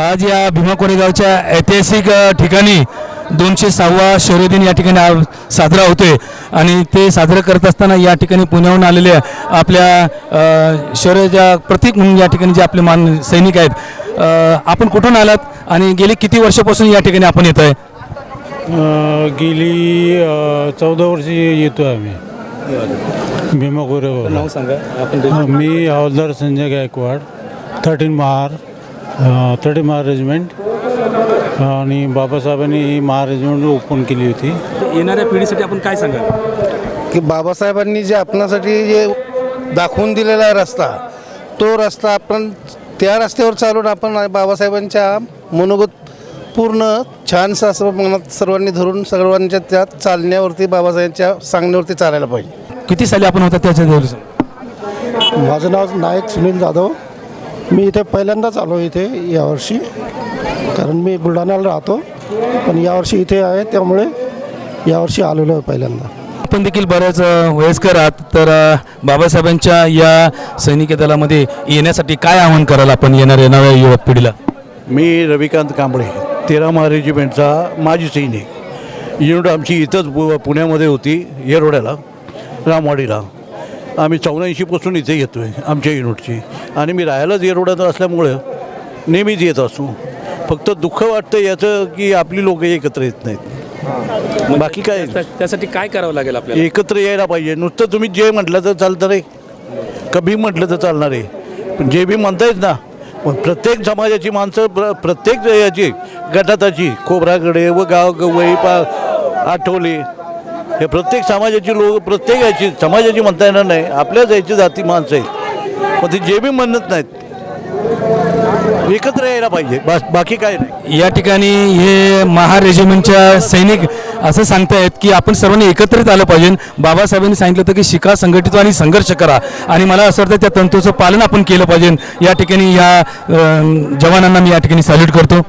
आज या भीमा कोरेगावच्या ऐतिहासिक ठिकाणी दोनशे सहावा शौर्यदिन या ठिकाणी साजरा होतोय. आणि ते साजरं करत असताना या ठिकाणी पुण्याहून आलेल्या आपल्या शौर्याच्या प्रतीक म्हणून या ठिकाणी जे आपले मान सैनिक आहेत आपण कुठून आलात आणि गेली किती वर्षापासून या ठिकाणी आपण येत आहे? गेली चौदा वर्षी येतो आम्ही. भीमा कोरेगाव नाव सांगा. आपण मी हवालदार Sanjay Gaikwad thirteen Mahar thirty Mahar regiment आणि बाबासाहेबांनी ही महार रेजिमेंट ओपन केली होती. येणाऱ्या पिढीसाठी आपण काय सांगाल? की बाबासाहेबांनी जे आपणासाठी जे दाखवून दिलेला रस्ता तो रस्ता आपण त्या रस्त्यावर चालून आपण बाबासाहेबांच्या मनोगत पूर्ण छानसं असं मनात सर्वांनी धरून सर्वांच्या त्या चालण्यावरती बाबासाहेबांच्या सांगण्यावरती चालायला पाहिजे. किती साली आपण होता त्याच्या माझं नाव नायक सुनील जाधव. मी इथे पहिल्यांदाच आलो इथे यावर्षी कारण मी बुलढाण्याला राहतो. पण यावर्षी इथे आहे त्यामुळे यावर्षी आलेलो आहे पहिल्यांदा. आपण देखील बऱ्याच वयस्कर आहात. तर बाबासाहेबांच्या या सैनिक दलामध्ये येण्यासाठी काय आवाहन कराल आपण येणाऱ्या नव्या युवक पिढीला? मी रविकांत कांबळे तेरा महा रेजिमेंटचा माजी सैनिक. युनिट आमची इथंच पु पुण्यामध्ये होती येरोड्याला रामवाडीला. आम्ही चौऱ्याऐंशीपासून इथे येतो आहे आमच्या युनिटची. आणि मी राहायलाच येरोड्यात असल्यामुळं नेहमीच येत असतो फक्त दुःख वाटतं याचं की आपली लोक एकत्र येत नाहीत. बाकी काय? त्यासाठी काय करावं लागेल आपल्याला? एकत्र यायला पाहिजे. नुसतं तुम्ही जे म्हटलं तर चालतं रे. कभी म्हटलं तर चालणार आहे. पण जे बी म्हणतायत ना पण प्रत्येक समाजाची माणसं प्र प्रत्येक याची गटाताची खोबराकडे व गाव गवई पा आठवले. हे प्रत्येक समाजाची लोक प्रत्येक याची समाजाची म्हणता येणार नाही. आपल्याच याची जाती माणसं आहेत. पण ते जे बी म्हणत नाहीत एकत्र यायला पाहिजे. बा बाकी काय नाही. या ठिकाणी हे महार रेजिमेंटच्या सैनिक असं सांगतायत की आपण सर्वांनी एकत्रित आलं पाहिजे. बाबासाहेबांनी सांगितलं होतं की शिका संघटित आणि संघर्ष करा. आणि मला असं वाटतं त्या तंतूचं पालन आपण केलं पाहिजे. या ठिकाणी या जवानांना मी या ठिकाणी सॅल्यूट करतो.